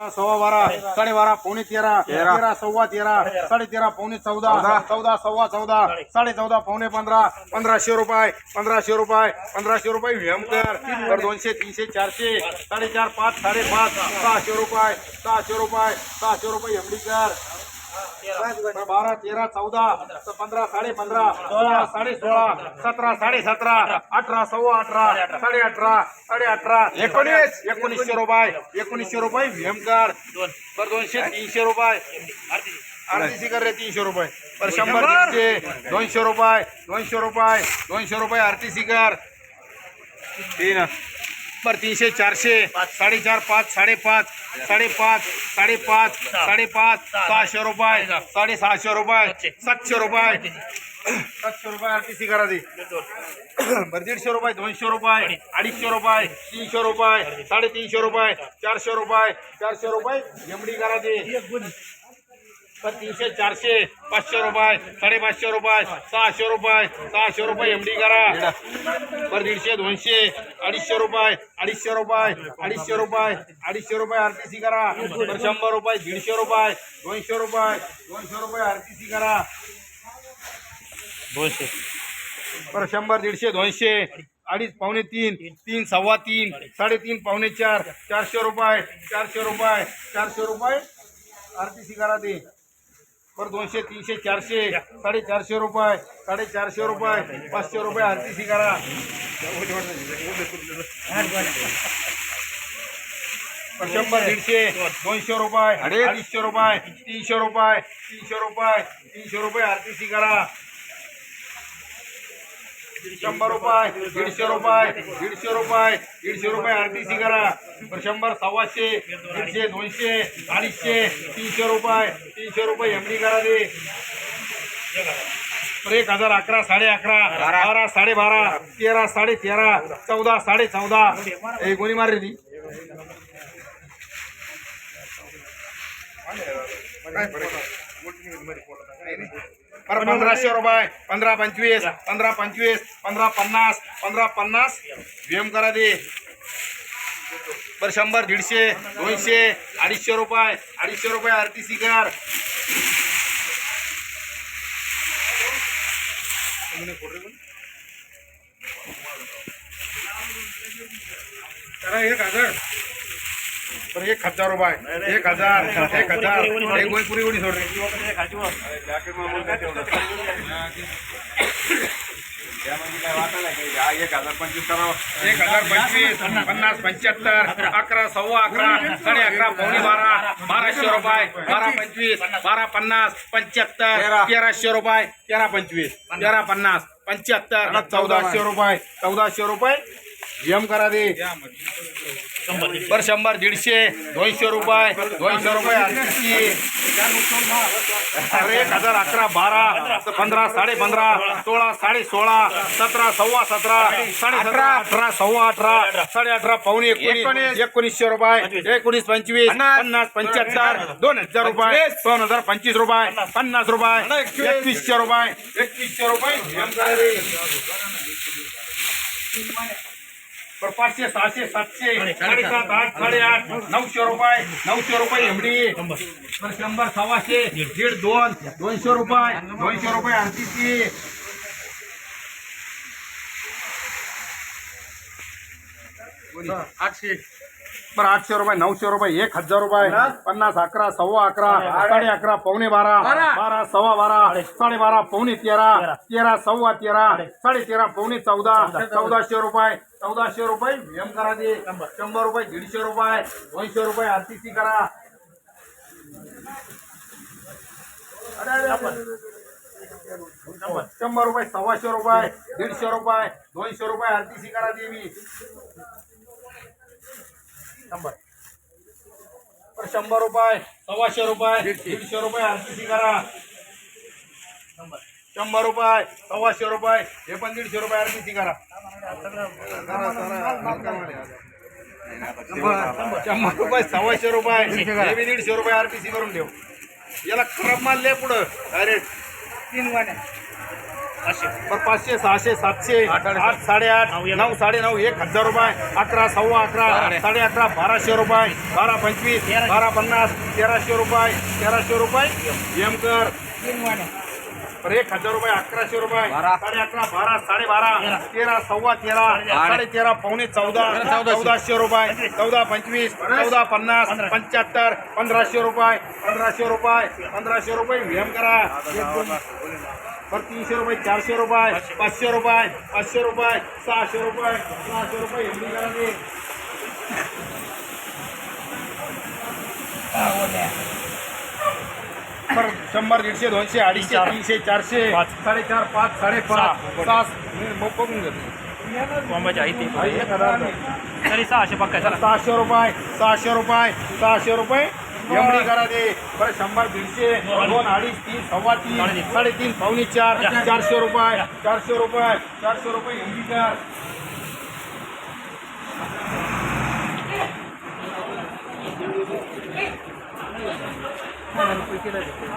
सव्वा बारा साडेबारा पावणे तेरा तेरा. सव्वा तेरा साडे तेरा पावणे चौदा चौदा. सव्वा चौदा साडे. चौदा पावणे पंधरा पंधराशे रुपये पंधराशे रुपये पंधराशे रुपये व्यंकर तर दोनशे तीनशे चारशे साडेचार पाच साडेपाच सहाशे रुपये सहाशे रुपये सहाशे रुपये एमडीकर बारा तेरा चौदा पंधरा साडे पंधरा सोळा साडे सोळा सतरा साडे सतरा अठरा सव्वा अठरा साडे अठरा साडे अठरा एकोणीस. एकोणीसशे रुपये एकोणीसशे रुपये भीमकर पर दोनशे तीनशे रुपये. आरतीसी कर रे तीनशे रुपये. पर शंभर दीडशे दोनशे रुपये दोनशे रुपये दोनशे रुपये आरतीसी कर. तीन. पर तीन से चार से साढ़े चार पाँच, साढ़े तीनशे चारशे साडेचार पाच साडेपाच साडेपाच साडेपाच साडेपाच सहाशे रुपये साडेसहाशे रुपये सातशे रुपये सातशे रुपये सी करा दी। दे बरं दीडशे रुपये दोनशे रुपये अडीचशे रुपये तीनशे रुपये साडेतीनशे रुपये चारशे रुपये चारशे रुपये एमडी करा दे। तीनशे चारशे पाचशे रुपये साडेपाचशे रुपये सहाशे रुपये सहाशे रुपये करा पर दीडशे दोनशे अडीचशे रुपये अडीचशे रुपये अडीचशे रुपये अडीचशे रुपये आरटीसी करा पर शंभर रुपये दीडशे रुपये दोनशे रुपये दोनशे रुपये आरटीसी करा दोनशे पर शंभर दीडशे दोनशे अडीच पावणे तीन तीन सव्वा तीन साडेतीन पावणे चार चारशे रुपये चारशे रुपये चारशे रुपये आरटीसी करा ते पर दोनशे तीनशे चारशे साडेचारशे रुपये साडेचारशे रुपये पाचशे रुपये आरटीसी करा पर शंभर दीडशे दोनशे रुपये अडीचशे रुपये तीनशे रुपये तीनशे रुपये तीनशे रुपये आरटीसी करा शंभर रुपये दीडशे रुपये दीडशे रुपये दीडशे रुपये आर टी सी करा शंभर सव्वाशे दीडशे दोनशे अडीचशे तीनशे रुपये तीनशे रुपये एमडी करा दे एक हजार अकरा साडे अकरा बारा साडे बारा तेरा साडे तेरा चौदा साडे चौदा. हे कोणी मार ती. काय पर पंधराशे रुपये पंधरा पंचवीस पंधरा पंचवीस पंधरा पन्नास पंधरा पन्नास. व्यायाम करा दे पर शंभर दीडशे दोनशे अडीचशे रुपये अडीचशे रुपये आरटीसी कर. करा एक हजार. तर एक हजार रुपये. एक हजार एक हजार. एक गोळी पुरी गोळी सोड रे एक हजार पंचवीस पन्नास पंच्याहत्तर अकरा सव्वा अकरा साडे अकरा पावणे बारा बाराशे रुपये बारा पंचवीस बारा पन्नास पंच्याहत्तर तेराशे रुपये तेरा पंचवीस तेरा पन्नास पंच्याहत्तर चौदाशे रुपये चौदाशे रुपये. एम करा दे. पर शंभर दीडशे दोनशे रुपये दोनशे रुपये. अरे एक हजार अकरा बारा पंधरा साडे पंधरा सोळा साडे सोळा सतरा सव्वा सतरा साडे सतरा अठरा सव्वा अठरा साडे अठरा पावणे एकोणीस एकोणीसशे रुपये एकोणीस पंचवीस पन्नास. पंच्याहत्तर दोन हजार रुपये दोन हजार पंचवीस रुपये पन्नास रुपये एकवीसशे रुपये. एकवीसशे रुपये. बरं, पाचशे सहाशे सातशे साडेसात आठ साडेआठ नऊशे रुपये नऊशे रुपये एमडी बरं, शंभर. सव्वाशे दीड दोन दोनशे रुपये दोनशे रुपये आरतीची आठशे. बरं आठशे रुपये नऊशे रुपये एक हजार रुपये. पन्नास. अकरा सव्वा अकरा साडे अकरा पावणे बारा. बारा. सव्वा बारा. साडे. बारा पावणे तेरा. तेरा. सव्वा तेरा. साडे. तेरा पावणे चौदा. चौदाशे रुपये. चौदाशे रुपये एम करा दे शंभर रुपये दीडशे रुपये दोनशे रुपये आरतीसी करा. शंभर रुपये सव्वाशे रुपये दीडशे रुपये दोनशे रुपये आरतीसी करा देवी शंभर. तर शंभर रुपये सव्वाशे रुपये दीडशे. रुपये आरतीसी करा. शंभर. रुपये सव्वाशे रुपये हे पण दीडशे रुपये आरतीसी करा. शंभर रुपये सव्वाशे रुपये दीडशे रुपये आरपीसी करून ठेव याला खराब माल लय पुढं अरे तीन वाण्या बरं पाचशे सहाशे सातशे आठ साडेआठ नऊ साडे नऊ एक हजार रुपये अकरा सव्वा अकरा साडे अकरा बाराशे रुपये बारा पंचवीस बारा पन्नास तेराशे रुपये तेराशे रुपये एम कर एक हजार रुपये अकराशे रुपये साडे अकरा बारा साडे बारा तेरा. सव्वा तेरा साडे तेरा पावणे चौदा चौदाशे. रुपये चौदा पंचवीस चौदा पन्नास पंच्याहत्तर पंधराशे रुपये पंधराशे रुपये पंधराशे रुपये व्यायाम करा. बरं तीनशे रुपये चारशे रुपये पाचशे. रुपये पाचशे रुपये सहाशे रुपये सहाशे रुपये एवढी करा बरं शंभर दीडशे दोनशे अडीचशे तीनशे चारशे. साडेचार पाच साडेपाच. सहा. मग बघून घेतो. बॉम्बाची आहे ती. तरी सहाशे पक्का आहे. चला. सहाशे रुपये सहाशे रुपये सहाशे रुपये. एमडी करा दे बरं शंभर दीडशे दोन अडीच तीन सव्वा तीन साडेतीन. पावणे चार चारशे रुपये चारशे रुपये चारशे रुपये एमडी कर